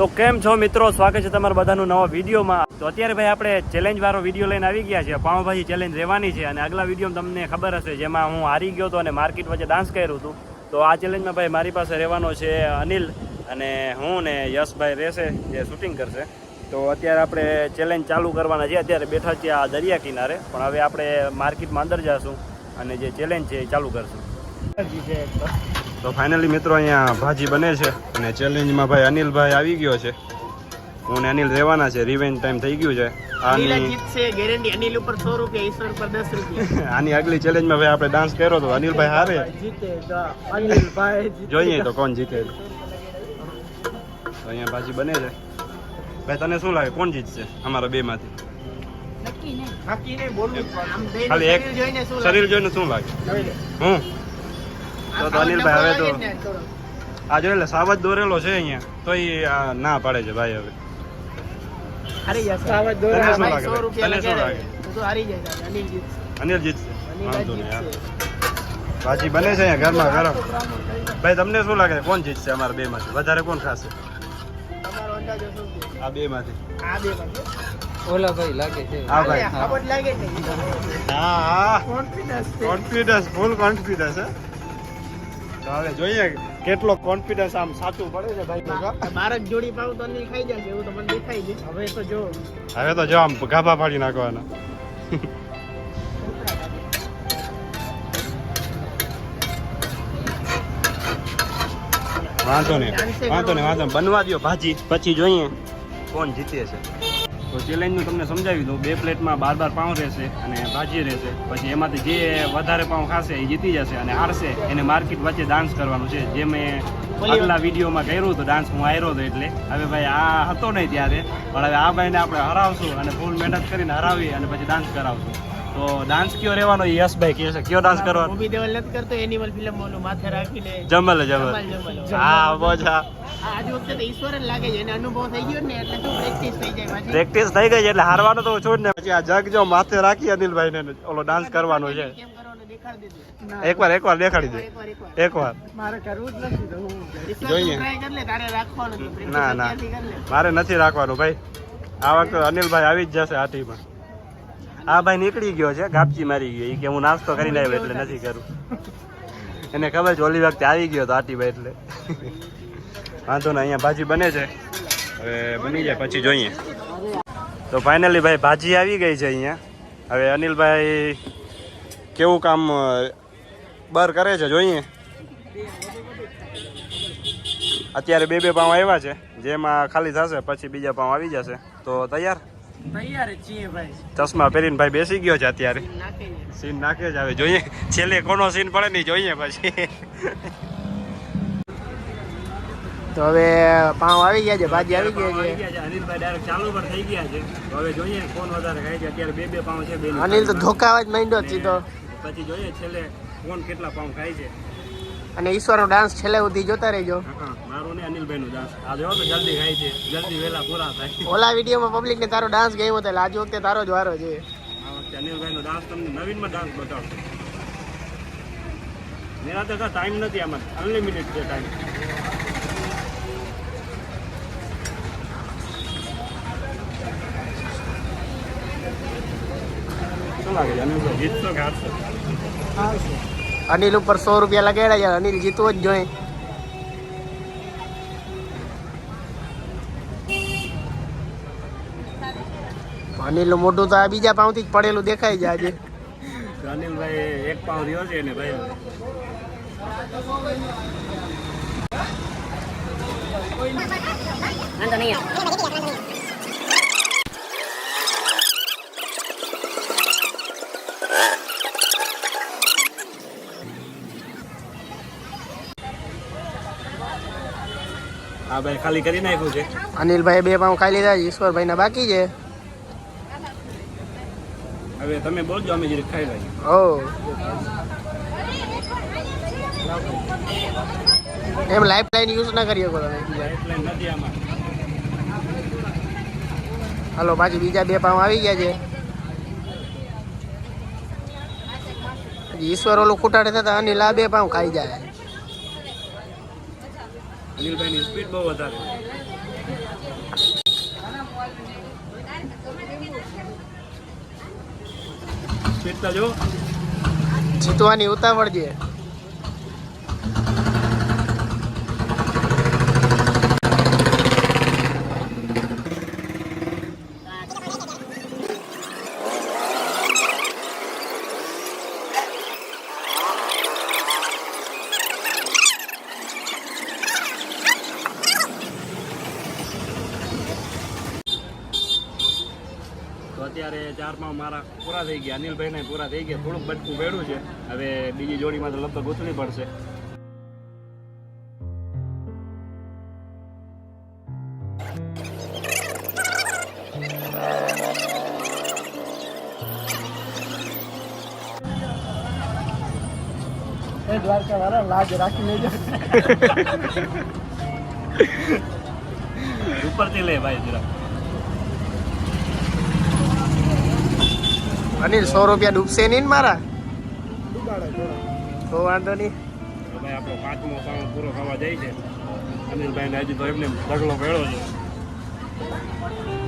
તો કેમ છો મિત્રો? સ્વાગત છે તમારા બધાનું નવા વિડીયોમાં. તો અત્યારે ભાઈ આપણે ચેલેન્જ વાળો વીડિયો લઈને આવી ગયા છે પાઉંભાજી ચેલેન્જ રહેવાની છે અને આગલા વીડિયો તમને ખબર હશે, જેમાં હું હારી ગયો હતો અને માર્કેટ વચ્ચે ડાન્સ કર્યું હતું. તો આ ચેલેન્જમાં ભાઈ મારી પાસે રહેવાનો છે અનિલ અને હું ને યશભાઈ રહેશે, જે શૂટિંગ કરશે. તો અત્યારે આપણે ચેલેન્જ ચાલુ કરવાના છે અત્યારે બેઠા છીએ આ દરિયા કિનારે. પણ હવે આપણે માર્કેટમાં અંદર જઈશું અને જે ચેલેન્જ છે એ ચાલુ કરશું. તો ફાઇનલી મિત્રો અહીંયા ભાજી બને છે અને ચેલેન્જમાં ભાઈ અનિલભાઈ આવી ગયો છે. હું ને અનિલ રહેવાના છે રિવેન્જ ટાઈમ થઈ ગયું છે. આની અનિલ ઉપર સો રૂપિયા ઈશ્વર પર દસ રૂપિયા. આની આગલી ચેલેન્જમાં ભાઈ આપણે ડાન્સ કર્યો તો અનિલભાઈ હારે. અનિલભાઈ જોઈએ તો કોણ જીતે. તો અહીંયા ભાજી બને છે. ભાઈ તને શું લાગે? કોણ જીતશે અમારા બે માંથી ખાલી એક શરીર જોઈને શું લાગે? જોઈને શું લાગે? જોઈ લે. હું? તો અનિલભાઈ હવે તો. આ જો એટલે સાવજ દોરેલો છે અહીંયા તો એ ના પાડે છે ભાઈ હવે અરે યાર સાવજ લાગે? સો રૂપિયા. લાગે? તો તો હારી જાય. અનિલ જીતશે. અનિલ જીતશે વાંધો નહીં યાર. ભાજી બને છે અહીંયા ઘરમાં ગરમ ભાઈ તમને શું લાગે કોણ જીતશે અમારા બે માંથી વધારે કોણ ખાશે તમારો અંદાજો શું છે? આ બે માંથી આ બે માંથી ઓલા ભાઈ લાગે છે હા ભાઈ લાગે છે. હા હા છે. કોન્ફિડન્સ ફૂલ કોન્ફિડન્સ હે તો હવે જોઈએ કેટલો કોન્ફિડન્સ આમ સાચું પડે છે ભાઈ ભેગા. જોડી પાવ તો અનિલ ખાઈ જશે એવું તો મને દેખાય છે. હવે તો જો. હવે તો જો આમ ગાભા પાડી નાખવાના. વાંધો નહીં વાંધો નહીં વાંધો બનવા દ્યો ભાજી. પછી જોઈએ કોણ જીતે છે. તો ચેલેન્જનું તમને સમજાવી દઉં. બે પ્લેટમાં બાર બાર પાઉં રહેશે અને ભાજી રહેશે. પછી એમાંથી જે વધારે પાઉં ખાશે એ જીતી જશે અને હારશે. એને માર્કેટ વચ્ચે ડાન્સ કરવાનું છે. જે મેં આગલા વિડીયોમાં કર્યું હતું ડાન્સ હું આવ્યો હતો એટલે. હવે ભાઈ આ હતો નહીં ત્યારે. પણ હવે આ ભાઈને આપણે હરાવશું અને ફૂલ મહેનત કરીને હરાવી અને પછી ડાન્સ કરાવશું. તો ડાન્સ કયો રહેવાનો યશ ભાઈ કહે છે. કયો ડાન્સ કરવાનો? બોબી દેવલ નથી કરતો એનિમલ ફિલ્મ બોલું માથે રાખીને જમલ, જમલ. હા બોજા આ આજ વખતે તો ઈશ્વર જ લાગે છે એને અનુભવ થઈ ગયો ને એટલે શું પ્રેક્ટિસ થઈ જાય પાછી. પ્રેક્ટિસ થઈ ગઈ છે એટલે હારવાનું તો છોડ ને. પછી આ જગ જો માથે રાખી અનિલભાઈ ને ઓલો ડાન્સ કરવાનો છે. કેમ કરવાનું દેખાડી દીધું એકવાર એકવાર દેખાડી દે. એકવાર એકવાર. એકવાર. મારે કરવું જ નથી તો હું ઈશ્વર જોઈએ. ના, ના. અત્યારથી કરી લે. મારે નથી રાખવાનું ભાઈ. આ વખતે અનિલભાઈ આવી જ જશે ટીમમાં આ ભાઈ નીકળી ગયો છે ગાપચી મારી ગયો. કે હું નાસ્તો કરીને આવ્યો એટલે નથી કરું એને ખબર છે ઓલી વખતે આવી ગયો તો આટીભાઈ એટલે. વાંધો ને અહીંયા ભાજી બને છે. હવે બની જાય પછી જોઈએ. તો ફાઇનલી ભાઈ ભાજી આવી ગઈ છે અહીંયા. હવે અનિલભાઈ કેવું કામ બર કરે છે જોઈએ. અત્યારે બે બે પાઉં આવ્યા છે જેમાં ખાલી થશે પછી બીજા પાઉં આવી જશે. તો તૈયાર? ચશ્મા પહેરીને ભાઈ બેસી ગયો છે અત્યારે. સીન નાખે જ આવે જોઈએ. છેલ્લે કોનો સીન પડે નહીં જોઈએ પછી. તો હવે પાવ આવી ગયા છે ભાજી આવી ગયા છે. અનિલભાઈ ડાયરેક્ટ ચાલુ પર થઈ ગયા છે. હવે જોઈએ કોણ વધારે ખાય છે. અત્યારે બે બે પાઉં છે બે અનિલ તો ધોકાવા જ માંડ્યો સીધો પછી જોઈએ છેલ્લે કોણ કેટલા પાઉં ખાય છે. અને ઈશ્વરનો ડાન્સ છેલ્લે સુધી જોતા રહેજો. મારો ને અનિલભાઈ નો ડાન્સ આ જો તો જલ્દી ખાય છે. જલ્દી વેલા પૂરા થાય. ઓલા વિડીયોમાં પબ્લિકને તારો ડાન્સ ગયો હતો એટલે આજે વખતે તારો જ વારો છે. આ વખતે અનિલભાઈ નો ડાન્સ તમને નવીનમાં ડાન્સ બતાવશે. મેરા તો ટાઈમ નથી આમાં. અનલિમિટેડ છે ટાઈમ લાગે છે કે અનિલ ઉપર સો રૂપિયા લગાડ્યા યાર. અનિલ જીતવો જ જોઈએ. અનિલ મોઢું તો આ બીજા પાઉથી જ પડેલું દેખાય છે આજે. અનિલભાઈ એક પાવ રહ્યો છે ને ભાઈ. હા ભાઈ ખાલી કરી નાખ્યું છે. અનિલભાઈ બે પાઉં ખાઈ લીધા છે ઈશ્વરભાઈના બાકી છે. હવે તમે બોલજો અમે જરીક ખાઈ લઈએ. ઓ. એમ લાઈફ લાઈન યુઝ ના કરી શકો તમે. નથી આમાં. હાલો પાછી બીજા બે પાઉં આવી ગયા છે. ઈશ્વર ઓલું ખૂટાડે થતા અનિલ આ બે પાઉં ખાઈ જાય. અનિલભાઈની સ્પીડ બહુ વધારે જો. જીતવાની ઉતાવળ છે તો અત્યારે મારા પૂરા થઈ ગયા અનિલભાઈને પૂરા થઈ ગયા થોડુંક બટકું વેડું છે. હવે બીજી જોડીમાં તો લગભગ ગૂંથવી પડશે. એ દ્વારકા વાળા લાજ રાખી લેજો. ઉપરથી લે ભાઈ જરા અનિલ સો રૂપિયા ડૂબશે નહીં મારા? તો વાંધો નહીં. તો ભાઈ આપણો પાંચમો પાઉં પૂરો થવા જાય છે. અનિલભાઈને હજી તો એમને ઢગલો પડ્યો છે.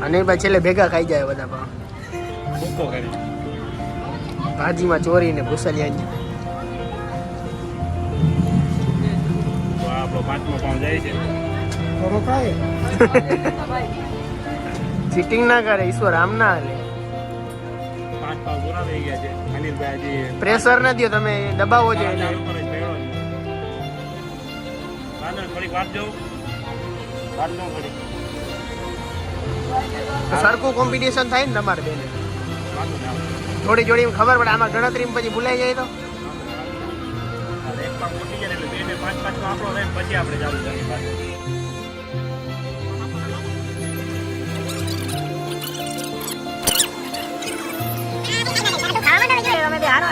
અનિલભાઈ છેલ્લે ભેગા ખાઈ જાય બધા પણ. ભૂકો કરી. ભાજીમાં ભૂસલિયા આપણો પાંચમો પાઉં જાય છે. ચીટિંગ ના કરે ઈશ્વર આમ ના હાલે. પ્રેશર ન દો તમે દબાવો છો એને. સરખું કોમ્પિટિશન થાય ને તમારે બેને. થોડી જોડી ખબર પડે આમાં ગણતરી પછી ભૂલાઈ જાય તો. એક પાક મૂકી જાય એટલે બે બે પાંચ પાંચ આપણો પછી આપણે ચાલુ કરીએ આ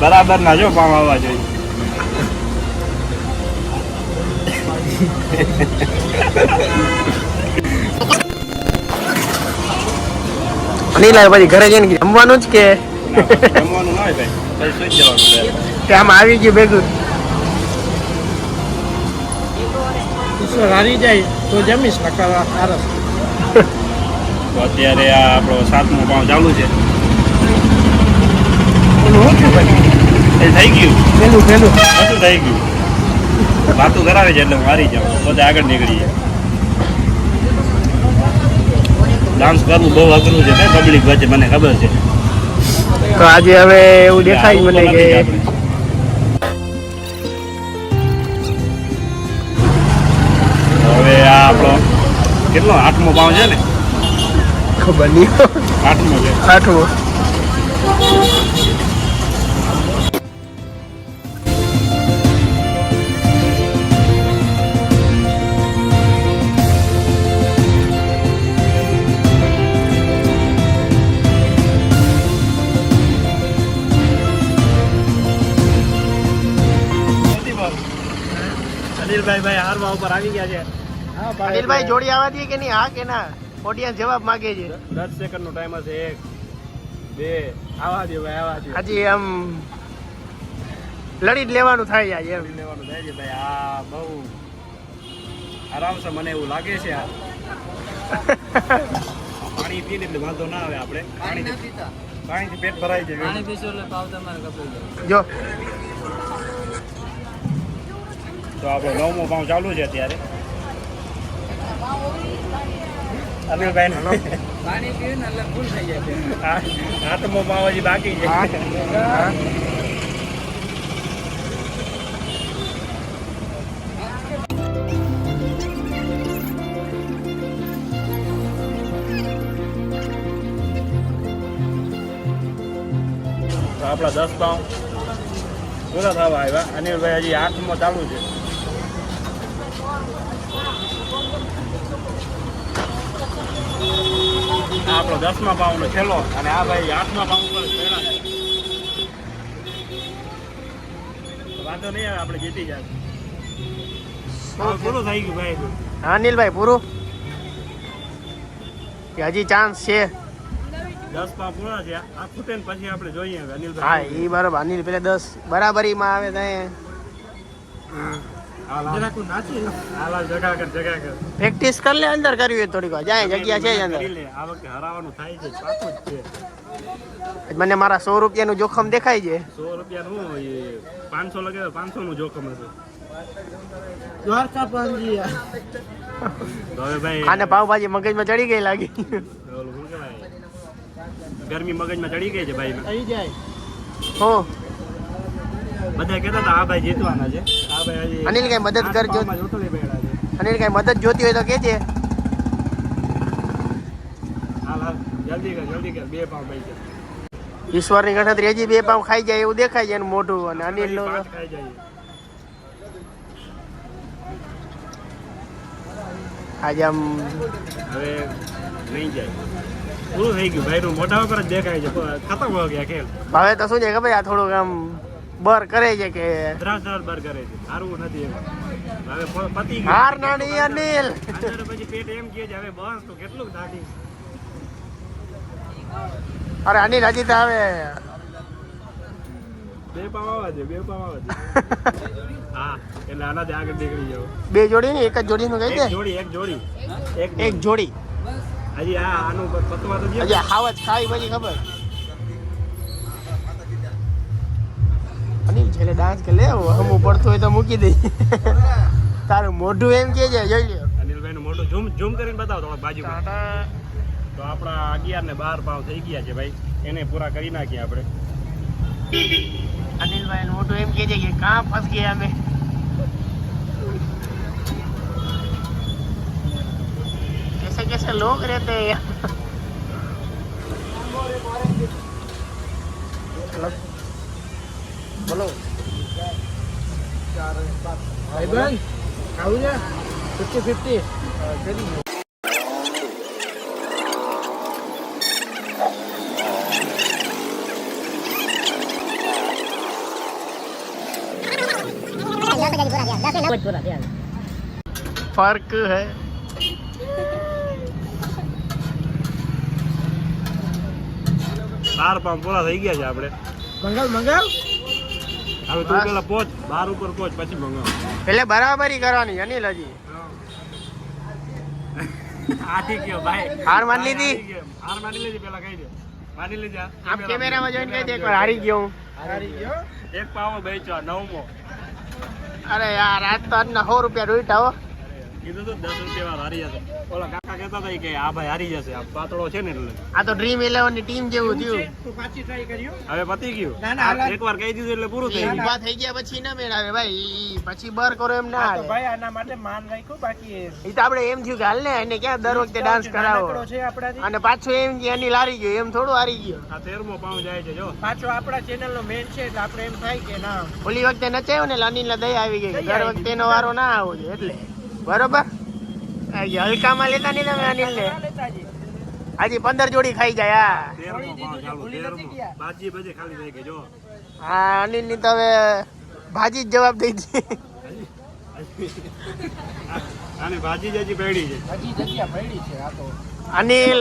બરાબર ના જો પામ આવવા જોઈએ. અનિલા પછી ઘરે જઈને જમવાનું જ કે? જમવાનું ના હોય ભાઈ. પછી સુઈ જવાનું કે આમ આવી ગયું ભેગું? ઈશ્વર હારી જાય? તો જમીશ નકર આરસ તો અત્યારે આ આપણો સાતમો પાઉં ચાલુ છે. એ થઈ ગયું. પેલું પેલું. બધું થઈ ગયું. વાતું કરાવે છે એટલે હારી જાઉં. બધા આગળ નીકળી જાય ડાન્સ કરવું બહુ અઘરું છે ને પબ્લિક વચ્ચે મને ખબર છે. તો આજે હવે એવું દેખાય મને કે. હવે આ આપણો કેટલો? આઠમો ભાવ છે ને? ખબર નહીં. આઠમો છે. આઠમો. અનિલભાઈ ભાઈ હારવા ઉપર આવી ગયા છે. અનિલભાઈ જોડી આવા દઈએ કે નહીં? હા કે ના? ઓડિયન્સ જવાબ માંગે છે. દસ સેકન્ડ નો ટાઈમ હશે. એક બે આવા દે ભાઈ આવા દે હજી આમ લડી લેવાનું થાય યાર એમ. લેવાનું થાય છે ભાઈ. આ બહુ આરામ છે મને એવું લાગે છે આ. પાણી પીને એટલે વાંધો ના આવે આપણે. પાણી પાણીથી પેટ ભરાઈ જાય. પાણી પીશું એટલે પાવ તમારે કપાઈ જાય. જો. તો આપણો નવમો પાઉં ચાલુ છે અત્યારે અનિલભાઈ નો પાણી પીવું ને એટલે ફૂલ થઈ જાય આઠમો પાઉં હજી બાકી છે તો આપણા દસ પાઉં પૂરા થવા આવ્યા અનિલભાઈ હજી આઠમો ચાલુ છે આપણો દસમા પાઉન્ડનો છેલ્લો અને આ ભાઈ આઠમા પાઉન્ડ પહેલા વાંધો નહીં આવે આપણે જીતી જાય પૂરું થઈ ગયું ભાઈ. હા અનિલભાઈ પૂરું? કે હજી ચાન્સ છે. દસ પા પૂરા છે. આ ખૂટે પછી આપણે જોઈએ હા એ બરાબર અનિલ પેલા દસ બરાબરીમાં આવે ત્યાં પ્રેક્ટિસ કરી લે અંદર કરવી હોય થોડીક વાર. જાય જગ્યા છે અંદર. કરી લે. આ વખતે હરાવાનું થાય છે પાકું જ છે. મને મારા સો રૂપિયાનું જોખમ દેખાય છે. સો રૂપિયાનું એ પાંચસો લગાવે પાંચસો નું જોખમ ભાઈ આને પાવભાજી મગજમાં ચડી ગઈ લાગી. ગરમી મગજમાં ચડી ગઈ છે ભાઈ. જાય. હો. બધા કહેતા હતા આ ભાઈ જીતવાના છે. આ ભાઈ અનિલ કઈ મદદ કરજો. અનિલ કઈ મદદ જોતી હોય તો કેજે જલ્દી કર જલ્દી કર બે પાવ ભાઈ ઈશ્વરની ગણતરી હજી બે પાવ ખાઈ જાય એવું દેખાય છે મોઢું અને અનિલનું ખાઈ જાય. આજે આમ હવે નહીં જાય. પૂરું થઈ ગયું. ભાઈનું મોઢા ઉપર જ દેખાય છે. ખતમ હો ગયા ખેલ. હવે તો શું છે ખબર? આ થોડુંક આમ બર કરે છે કે? ધરાસ બર કરે છે. સારું નથી એમ. હવે પતી ગયું. હાર નાની અનિલ. પછી પેટ એમ કહે છે હવે બસ તો કેટલું થાકી અરે અનિલ હજી તો હવે બે પાવ આવે છે બે પાવ આવવા છે હા એટલે આનાથી આગળ નીકળી જાવ બે જોડી ને એક જ જોડી નું કહી દે? જોડી એક જોડી. એક એક જોડી. હજી આ આનું પતવા તો હજી હાવ જ ખાવી પછી ખબર. અનિલ છેલ્લે ડાન્સ કે લે હમું પડતું હોય તો મૂકી દઈ તારું મોઢું એમ કે છે જોઈ લ્યો અનિલભાઈ નું મોટું ઝૂમ ઝૂમ કરીને બતાવો થોડોક બાજુ તો આપણા અગિયાર ને બાર પાવ થઈ ગયા છે ભાઈ એને પૂરા કરી નાખીએ આપણે અનિલભાઈ મોટું એમ કે છે કે કાં ફસ ગયા અમે कैसे कैसे लोग रहते हैं यहाँ? બોલો ભાઈબંધ ખાવું છે ફિફ્ટી ફિફ્ટી फर्क है બાર પાવ પૂરા થઈ ગયા છે આપણે મંગાવ મંગાવ હવે તું બસ. પેલા પહોંચ બાર ઉપર પહોંચ પછી મંગાવો એટલે બરાબરી કરવાની અનિલ હજી. આથી કયો ભાઈ? હાર માની લીધી? હાર માની લેજે પેલા કહી દે. માની લેજે આપ કેમેરામાં જોઈને કહી દે એકવાર હારી ગયો હું. હારી ગયો? એક પાવો બેચો નવમો. અરે યાર આજ તો આજના સો રૂપિયા રોઈટા હો. કીધું તો દસ રૂપિયા હારી જશે ઓલા કાકા કહેતા હતા કે આ ભાઈ હારી જશે આ પાતળો છે ને એટલે. આ તો ડ્રીમ ઇલેવનની ટીમ જેવું થયું. તું પાછી ટ્રાય કર્યો હવે પતી ગયું. ના, ના, હાલા. એક વાર કહી દીધું એટલે પૂરું થઈ ગયું. ઊભા થઈ ગયા પછી ના મેળાવે ભાઈ. પછી બર કરો એમ ના તો ભાઈ આના માટે માન રાખ્યું બાકી એ તો આપણે એમ થયું કે હાલ ને એને ક્યાં દર વખતે ડાન્સ કરાવો? અને પાછો એમ કે અનિલ હારી ગયો એમ થોડું હારી ગયો. આ તેરમો પાઉં જાય છે જો. પાછો આપણા ચેનલ નો મેન છે એટલે આપણે એમ થાય કે ના. ઓલી વખતે નચાયો ને એટલે અનિલ ને દયા આવી ગઈ. દર વખતે નો વારો ના આવો એટલે. બરોબર? હલકામાં લેતા નહીં તમે અનિલ ને લેતાજી પંદર જોડી ખાઈ જાય હા. અનિલની તો હવે ભાજી જ જવાબ દઈ દી આની ભાજી જ હજી પડી છે હજી જગ્યા પડી છે આ તો અનિલ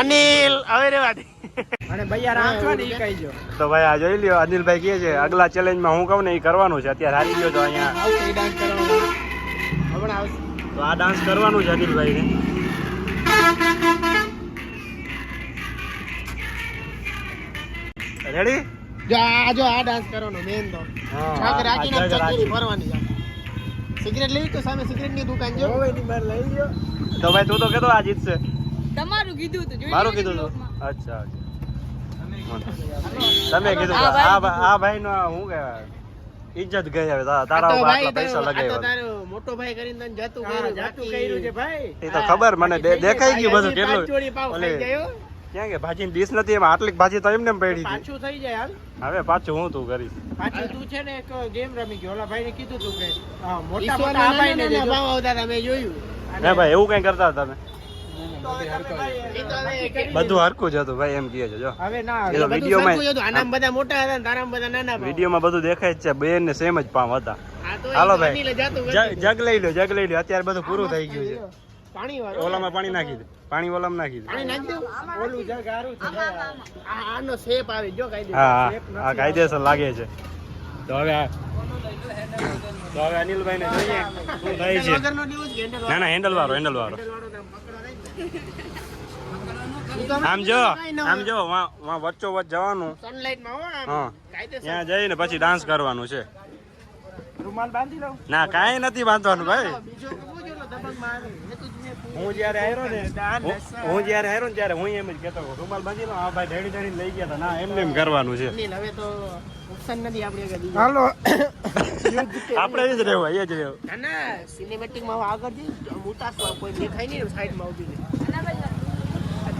અનિલ હવે રેવા દે. અને ભૈયા રાખવા ને કહીજો તો ભાઈ આ જોઈ લ્યો અનિલભાઈ કહે છે અગલા ચેલેન્જમાં હું કહું ને એ કરવાનું છે. અત્યારે હારી ગયો તો અહીંયા. હમણાં આવશે. તો આ ડાન્સ કરવાનું છે અનિલભાઈને. રેડી જો આ જો આ ડાન્સ કરવાનો મેન તો. છાક રાખીને ચકેલી ફરવાની છે. સિગરેટ લેવી તો સામે સિગરેટની દુકાન જો? હોયની બાર લઈ લ્યો. તો ભાઈ તું તો કેતો આ જીતશે. તમારું કીધું તો જોઈ મારું કીધું તો. અચ્છા અચ્છા. તમે કીધું હા ભાઈ આ આ ભાઈ નો હું કહેવાય. ઇજ્જત ગઈ હવે તારા ભાઈ આટલા પૈસા લગાવ્યા તારો મોટો ભાઈ કરીને તને જતું કર્યું જાતું કર્યું છે ભાઈ એ તો ખબર મને દેખાઈ ગયું બધું કેટલું પાંચ પાવ ખાઈ ગયો ક્યાં કે ભાજીની ડીશ નથી એમાં આટલી ભાજી તો એમને એમ પડી હતી પાછું થઈ જાય હાલ હવે પાછું હું તું કરીશ પાછું તું છે ને એક ગેમ રમી ગયો ઓલા ભાઈને કીધું તું કે મોટા મોટા આ ભાઈને ભાવ આવતા હતા, મેં જોયું ના ભાઈ એવું કઈ કરતા તમે બધું હરકું જ હતું ભાઈ એમ કહે છે જો. હવે ના એ તો બધું વિડીયોમાં સરખું જ હતું. આનામાં બધા મોટા હતા ને બધા નાના ભાવ. વિડીયોમાં બધું દેખાય જ છે બે ને સેમ જ પામ હતા. હાલો ભાઈ. જગ લઈ લો જગ લઈ લો અત્યારે બધું પૂરું થઈ ગયું છે. પાણી ઓલામાં પાણી નાખી દે. પાણી ઓલામાં નાખી દે. પાણી નાખી દઉં ઓલું જગ હારું છે. આનો શેપ આવે. જો કાંઈ હા હા. કાયદેસર લાગે છે. તો હવે તો હવે અનિલભાઈ ને જોઈએ. શું થાય છે? ના ના હેન્ડલ વાળો હેન્ડલ વાળો. આમ પકડો નહીં. જો આમ જો વચ્ચો વચ્ચ જવાનું. માં હા ત્યાં જઈને પછી ડાન્સ કરવાનું છે. રૂમાલ બાંધી લઉં? ના કાંઈ નથી બાંધવાનું ભાઈ. હું જ્યારે આવ્યો ને હું- હું જ્યારે આવ્યો ને ત્યારે હું એમ જ કહેતો હતો, રૂમાલ બાંધી લો. આ ભાઈ ઢેડી ઢેડી લઈ ગયા હતા. ના એમને એમ કરવાનું છે. હવે તો નથી આપણી હાલો. આપણે જ રહેવું અહીંયા જ રહેવું. ના ના સિનેમેટિકમાં આગળ જઈ આમ કોઈ દેખાય નહીં સાઈડમાં ઊભી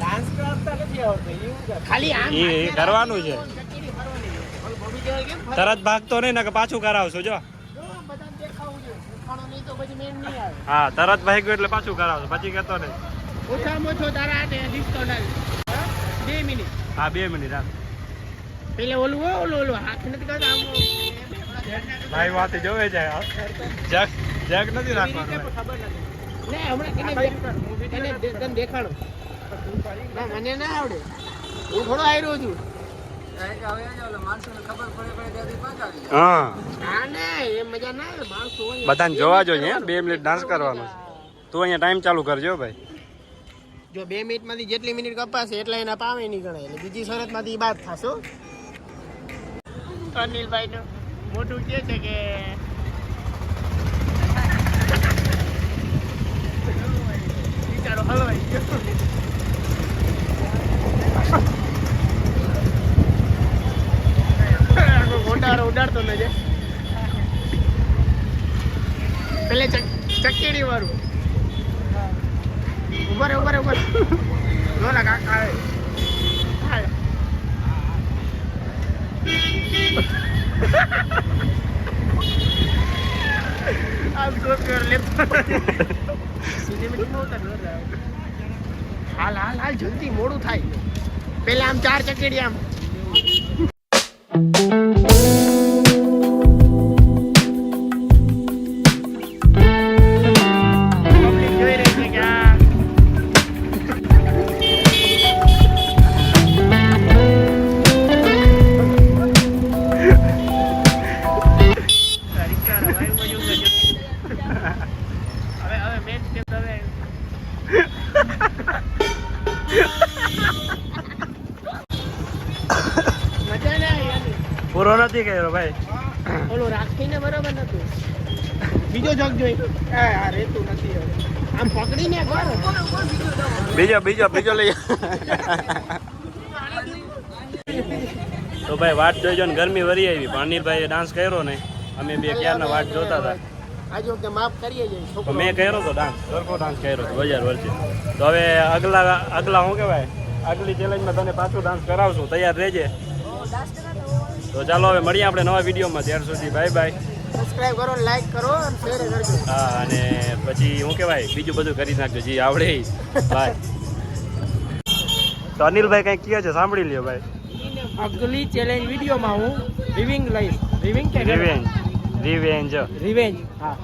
ડાન્સ કરતા નથી આવડતો ખાલી આમ એ એ કરવાનું છે. ચક્કીની ફરવાની છે. ઓલું બોબી જેવા કેમ ફરે? તરત ભાગતો નહીં ને કે પાછું કરાવશું જો. હા તરત ભાગ્યો એટલે પાછું કરાવશું પછી કહેતો નહીં. ઓછામાં ઓછો તારા બે મિનિટ. હા બે મિનિટ હા. પેલે ઓલું હો, ઓલું ઓલું. હાથ નથી કરતા ભાઈ વાત જોવે છે જગ જગ નથી રાખવાનું ખબર નથી. ને હમણાં દે- તને દેખાડો. ના મને ના આવડે. હું થોડો આવ્યો છું. બધાને જોવા જોઈએ હે? બે મિનિટ ડાન્સ કરવાનો તું અહીંયા ટાઈમ ચાલુ કરજો ભાઈ. જો બે મિનિટમાંથી જેટલી મિનિટ કપાશે એટલા એના પામે નહીં ગણાય એટલે બીજી શરતમાંથી બાદ થશો અનિલભાઈ નું મોટું કે છે કે આખો ઉડાડતો ન જાય પેલે ચકેડી વાળું ઊભા રે ઊભા ઊભા રે કાકા, આવે હાલ. આમ જોરદાર લેપટોપ. સિનેમેટિકમાં ઉતાર, હાલ હાલ હાલ જલ્દી મોડું થાય. પેલા આમ ચાર ચકેડી આમ. બીજો બીજો બીજો લઈ તો ભાઈ વાટ જોઈજો ને ગરમી વરી આવી. પણ ડાન્સ કર્યો ને અમે બે ક્યારના વાત જોતા હતા. મેં કર્યો તો ડાન્સ સરખો ડાન્સ કર્યો તો બજાર વર્ષે તો હવે અગલા અગલા શું કહેવાય? આગલી ચેલેન્જમાં તને પાછું ડાન્સ કરાવશું. તૈયાર રહેજે. તો ચાલો હવે મળીએ આપણે નવા વિડીયોમાં. ત્યાર સુધી બાય બાય સબસ્ક્રાઇબ કરો લાઈક કરો અને શેર કરજો. હા અને પછી શું કહેવાય? બીજું બધું કરી નાખજો જે આવડે. બાય તો અનિલભાઈ કંઈક કહે છે? સાંભળી લ્યો ભાઈ. અગલી ચેલેન્જ વિડીયોમાં હું રિવિંગ લઈશ. રિવિંગ કે રિવેન્જ રિવેન્જ રિવેન્જ હા.